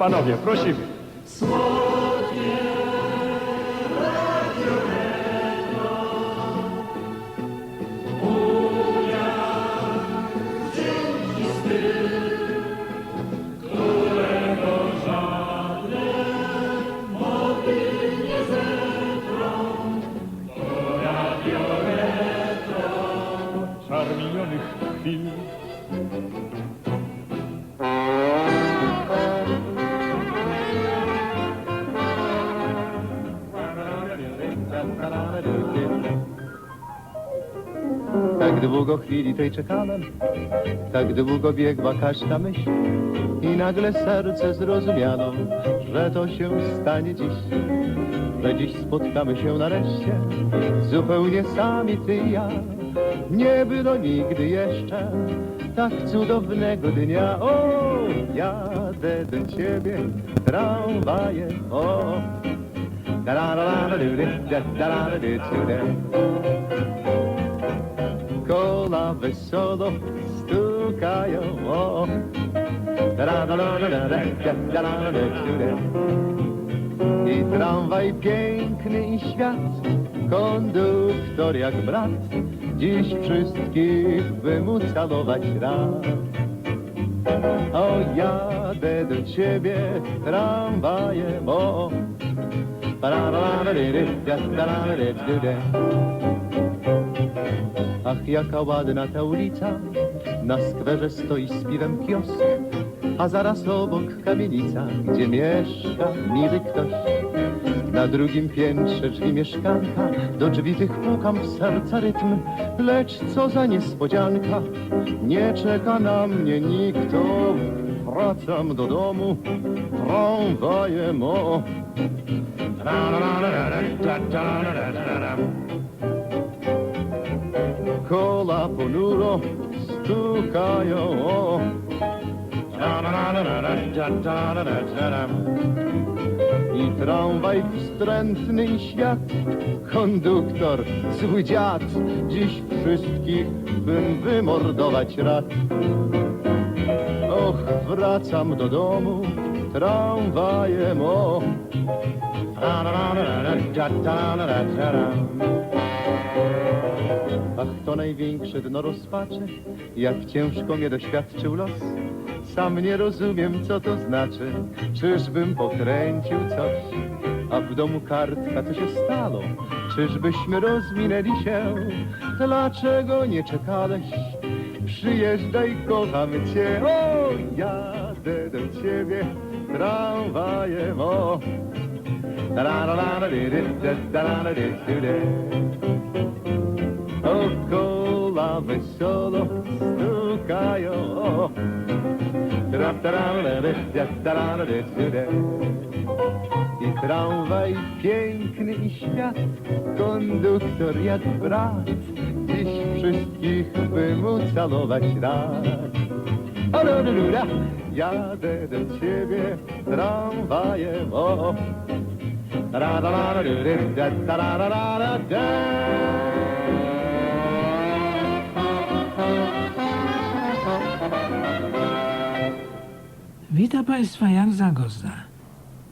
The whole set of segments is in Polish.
Panowie, prosimy. Tak długo chwili tej czekałem, tak długo biegła każda myśl i nagle serce zrozumiano, że to się stanie dziś, że dziś spotkamy się nareszcie, zupełnie sami ty i ja. Nie było nigdy jeszcze tak cudownego dnia, o, jadę do ciebie tramwajem, o. Da da da da da da da da da da kola wesoło stukają. O. I tramwaj piękny i świat, konduktor jak brat, dziś wszystkich by mu calować rad. O, jadę do ciebie tramwajem, o. Ach, jaka ładna ta ulica, na skwerze stoi z piwem kiosk, a zaraz obok kamienica, gdzie mieszka miły ktoś. Na drugim piętrze drzwi mieszkanka, do drzwi tych pukam w serca rytm, lecz co za niespodzianka, nie czeka na mnie nikt, wracam do domu tramwajem, o. Kola ponuro stukają. I tramwaj wstrętny świat, konduktor, zły dziad, dziś wszystkich bym wymordować rad. Och, wracam do domu tramwajem, o. Ach, to największe dno rozpaczy, jak ciężko mnie doświadczył los. Sam nie rozumiem, co to znaczy, czyżbym pokręcił coś, a w domu kartka, co się stało, czyżbyśmy rozminęli się, dlaczego nie czekałeś? Przyjeżdżaj, kocham cię, o, jadę do ciebie tramwajem, o. O kola wesoło stukają. I tramwaj piękny i świat Konduktor jak brat Dziś wszystkich by mu calować rad Jadę do ciebie tramwajem o. Witam Państwa Jan Zagozda.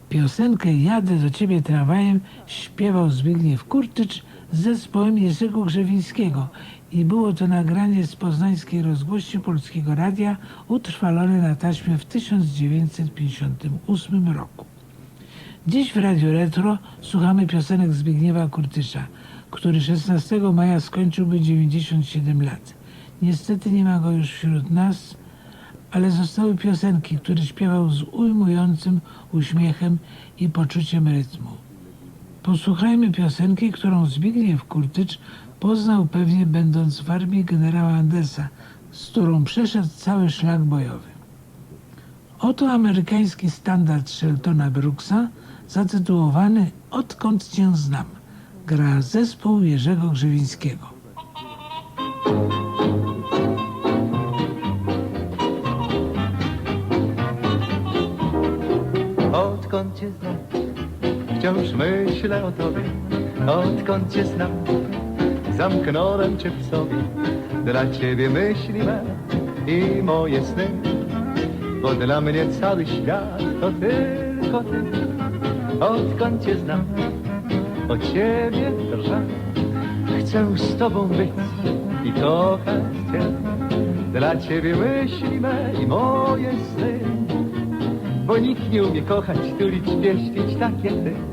Piosenkę Jadę do Ciebie tramwajem śpiewał Zbigniew Kurtycz z zespołem Jerzego Grzewińskiego i było to nagranie z poznańskiej rozgłości Polskiego Radia utrwalone na taśmie w 1958 roku. Dziś w Radiu Retro słuchamy piosenek Zbigniewa Kurtysza, który 16 maja skończyłby 97 lat. Niestety nie ma go już wśród nas, ale zostały piosenki, które śpiewał z ujmującym uśmiechem i poczuciem rytmu. Posłuchajmy piosenki, którą Zbigniew Kurtycz poznał pewnie będąc w armii generała Andersa, z którą przeszedł cały szlak bojowy. Oto amerykański standard Sheltona Brooksa zatytułowany Odkąd Cię znam. Gra zespół Jerzego Grzewińskiego. Odkąd cię znam, wciąż myślę o tobie. Odkąd cię znam, zamknąłem cię w sobie. Dla ciebie myśli me i moje sny. bo dla mnie cały świat to tylko ty. Odkąd cię znam, o ciebie drżę. Chcę z tobą być i kochać cię. Dla ciebie myśli me i moje sny. Bo nikt nie umie kochać, tulić, pieścić tak jak ty.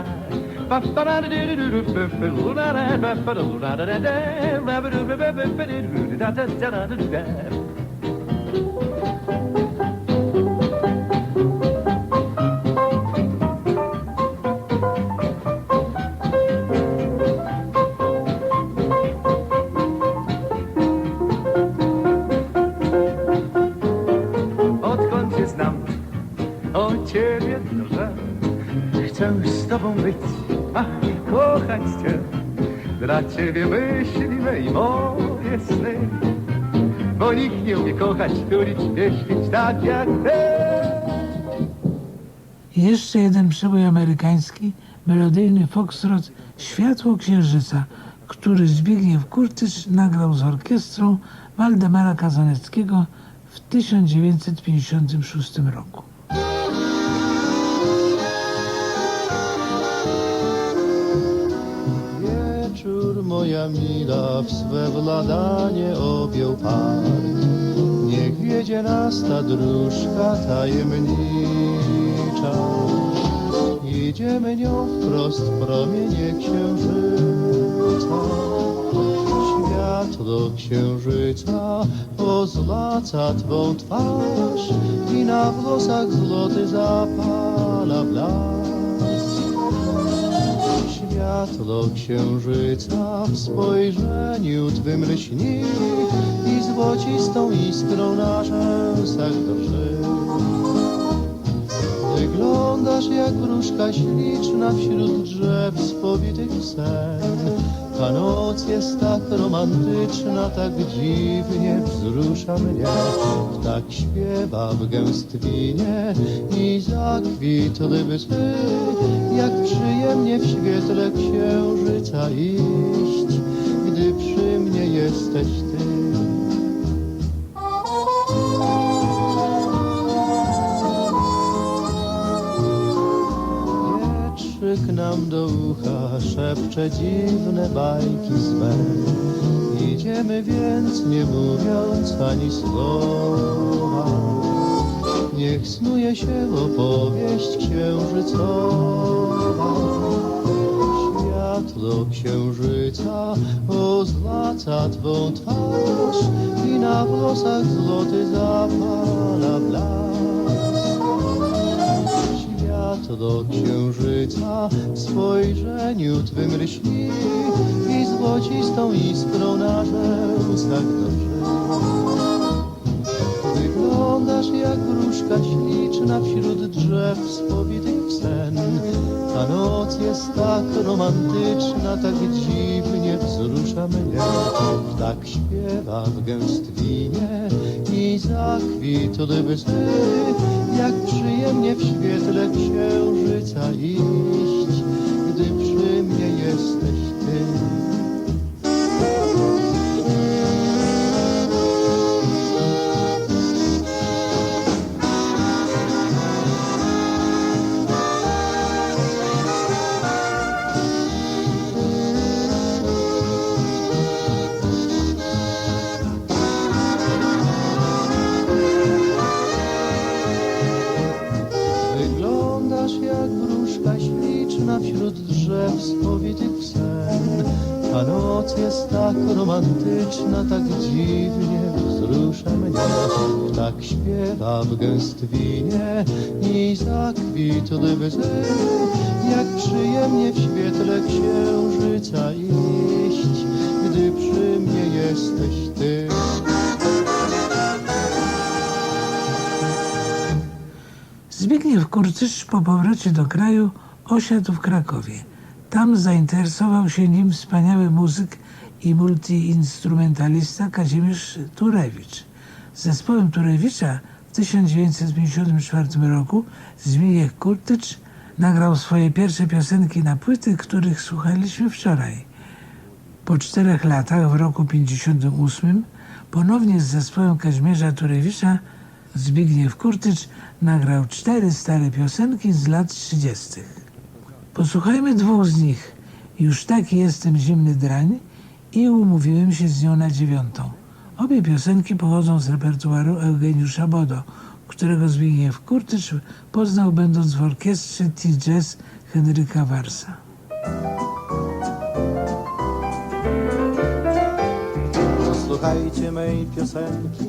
Bye znam, o ciebie drżę. Chcę z tobą być, ach kochać cię. Dla ciebie myśli me i moje sny. Bo nikt nie umie kochać, tulić, pieścić tak jak ty. Jeszcze jeden przebój amerykański, melodyjny foxtrot Światło Księżyca, który Zbigniew Kurtycz nagrał z orkiestrą Waldemara Kazaneckiego w 1956 roku. Moja mila w swe wladanie objął park. Niech wiedzie nas ta dróżka tajemnicza. Idziemy nią wprost w promienie księżyca. Światło księżyca ozlaca twą twarz i na włosach złoty zapala blask. Światło księżyca w spojrzeniu twym lśni i złocistą iskrą na rzęsach drży. Wyglądasz jak wróżka śliczna wśród drzew spowitych sen. Ta noc jest tak romantyczna, tak dziwnie wzrusza mnie. Tak śpiewa w gęstwinie i zakwitły bysy, jak przyjemnie w świetle księżyca iść, gdy przy mnie jesteś ty. Wietrzyk nam do ucha szepcze dziwne bajki swe. Idziemy więc nie mówiąc ani słowa. Niech snuje się opowieść księżycowa. Światło księżyca ozlaca twą twarz i na włosach złoty zapala Światło księżyca w spojrzeniu twym lśni i złocistą iskrą na rzęsach drży. Wyglądasz jak wróżka śliczna wśród drzew spowitych w sen. Ta noc jest tak romantyczna, tak dziwnie wzrusza mnie. Tak śpiewa w gęstwinie i zakwitły bysy, jak przyjemnie w świetle księżyca iść, romantyczna, tak dziwnie wzrusza mnie. Tak śpiewa w gęstwinie i zakwitły bzy. Jak przyjemnie w świetle księżyca iść, gdy przy mnie jesteś ty. Zbigniew Kurcysz po powrocie do kraju osiadł w Krakowie. Tam zainteresował się nim wspaniały muzyk i multiinstrumentalista Kazimierz Turewicz. Z zespołem Turewicza w 1954 roku Zbigniew Kurtycz nagrał swoje pierwsze piosenki na płyty, których słuchaliśmy wczoraj. Po czterech latach, w roku 58, ponownie z zespołem Kazimierza Turewicza Zbigniew Kurtycz nagrał cztery stare piosenki z lat 30. Posłuchajmy dwóch z nich. Już taki jestem zimny drań i umówiłem się z nią na dziewiątą. Obie piosenki pochodzą z repertuaru Eugeniusza Bodo, którego Zbigniew Kurtycz poznał będąc w orkiestrze T-Jazz Henryka Warsa. Posłuchajcie mej piosenki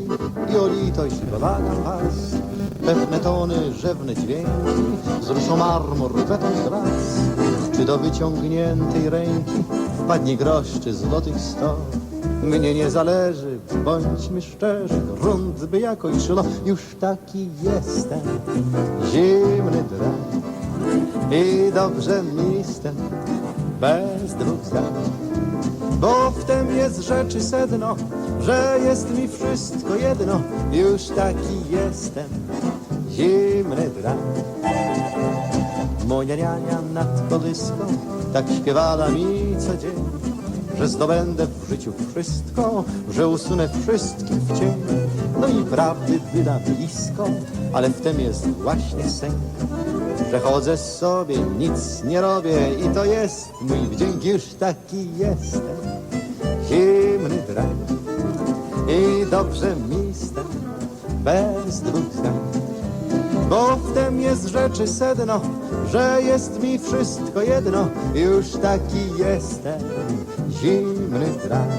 i o litość błagam was. Pewne tony, rzewne dźwięki wzruszą marmur beton raz. Czy do wyciągniętej ręki wpadnie grosz czy złotych sto? Mnie nie zależy, bądźmy szczerzy, grunt by jakoś szło, już taki jestem, zimny drań i dobrze mi z tym, bez dwóch zdań. Bo w tym jest rzeczy sedno, że jest mi wszystko jedno, już taki jestem, zimny drań. Moja niania nad kolyską tak śpiewała mi co dzień, że zdobędę w życiu wszystko, że usunę wszystkich w cień. No i prawdy wyda blisko, ale w tym jest właśnie sęk, że chodzę sobie, nic nie robię i to jest mój wdzięk, już taki jestem, zimny drań. I dobrze mi tym, bez dwóch zdań. Bo w tym jest rzeczy sedno, że jest mi wszystko jedno, już taki jestem, zimny drań.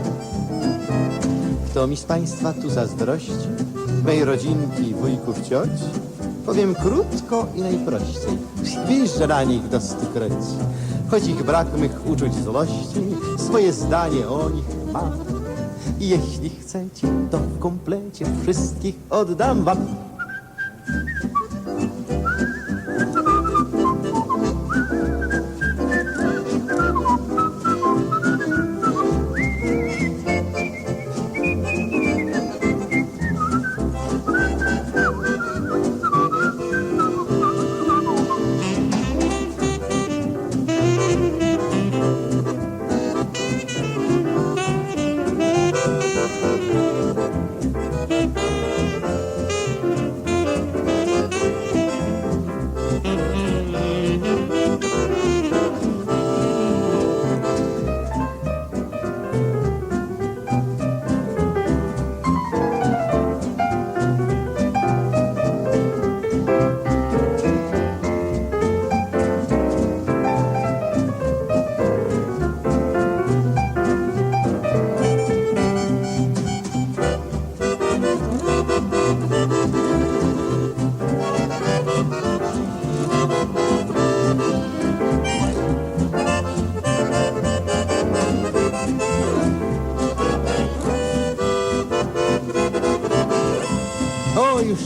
Kto mi z państwa tu zazdrości, mej rodzinki, wujków, cioć? Powiem krótko i najprościej, pisz na nich do stykroci. Choć ich brak mych uczuć złości, swoje zdanie o nich mam. I jeśli chcecie, to w komplecie wszystkich oddam wam. O,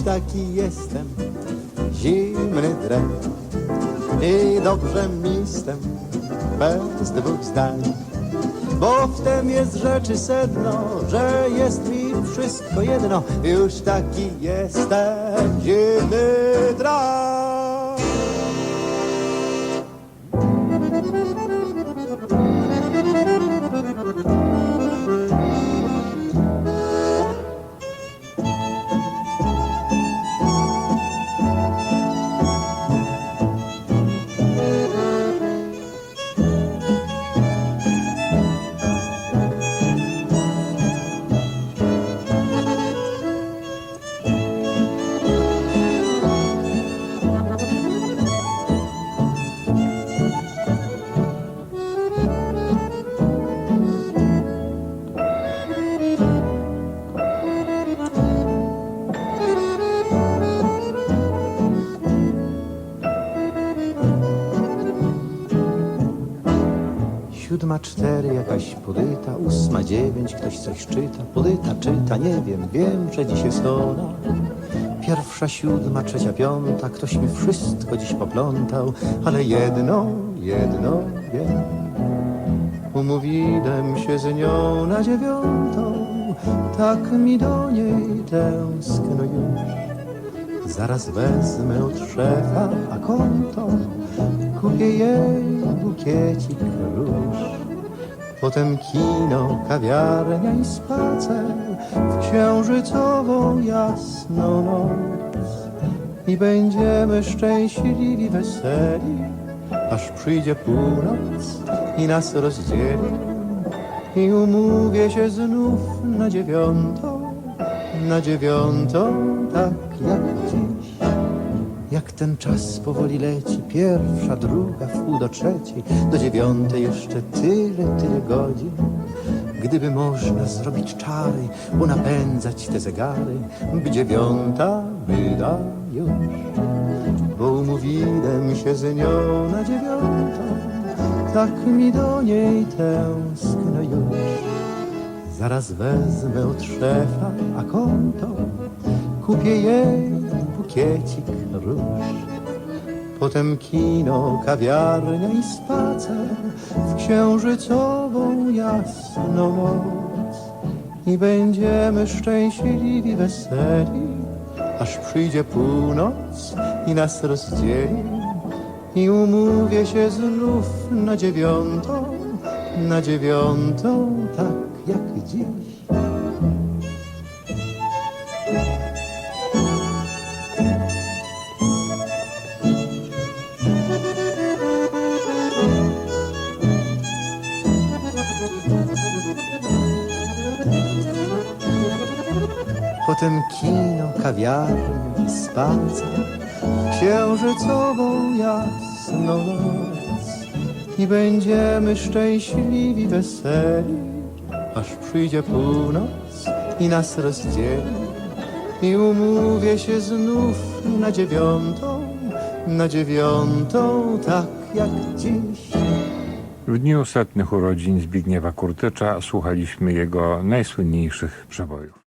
taki jestem, zimny drań i dobrze mi z bez dwóch zdań. Bo w tym jest rzeczy sedno, że jest mi wszystko jedno, już taki jestem, zimny drań. Siódma cztery, jakaś podyta, ósma dziewięć, ktoś coś czyta. Podyta czyta, nie wiem, wiem, że dziś jest ona. Pierwsza, siódma, trzecia, piąta, ktoś mi wszystko dziś poplątał, ale jedno, jedno wiem. Umówiłem się z nią na dziewiątą, tak mi do niej tęskno już. Zaraz wezmę od szefa, a konto kupię jej bukiecik róż. Potem kino, kawiarnia i spacer w księżycową jasną noc. I będziemy szczęśliwi, weseli, aż przyjdzie północ i nas rozdzieli. I umówię się znów na dziewiątą, na dziewiątą, tak jak dziś. Jak ten czas powoli leci, pierwsza, druga, w pół do trzeciej, do dziewiątej jeszcze tyle, tyle godzin. Gdyby można zrobić czary, napędzać te zegary, by dziewiąta była już. Bo umówiłem się z nią na dziewiątą, tak mi do niej tęskno już. Zaraz wezmę od szefa, a konto kupię jej bukiecik róż. Potem kino, kawiarnia i spacer w księżycową jasną noc. I będziemy szczęśliwi, weseli, aż przyjdzie północ i nas rozdzieli. I umówię się znów na dziewiątą, na dziewiątą, tak jak dziś. Potem kino, kawiarnia spacer księżycową jasną noc. I będziemy szczęśliwi, weseli, aż przyjdzie północ i nas rozdzieli. I umówię się znów na dziewiątą, na dziewiątą, tak jak dziś. W dniu setnych urodzin Zbigniewa Kurtycza słuchaliśmy jego najsłynniejszych przebojów.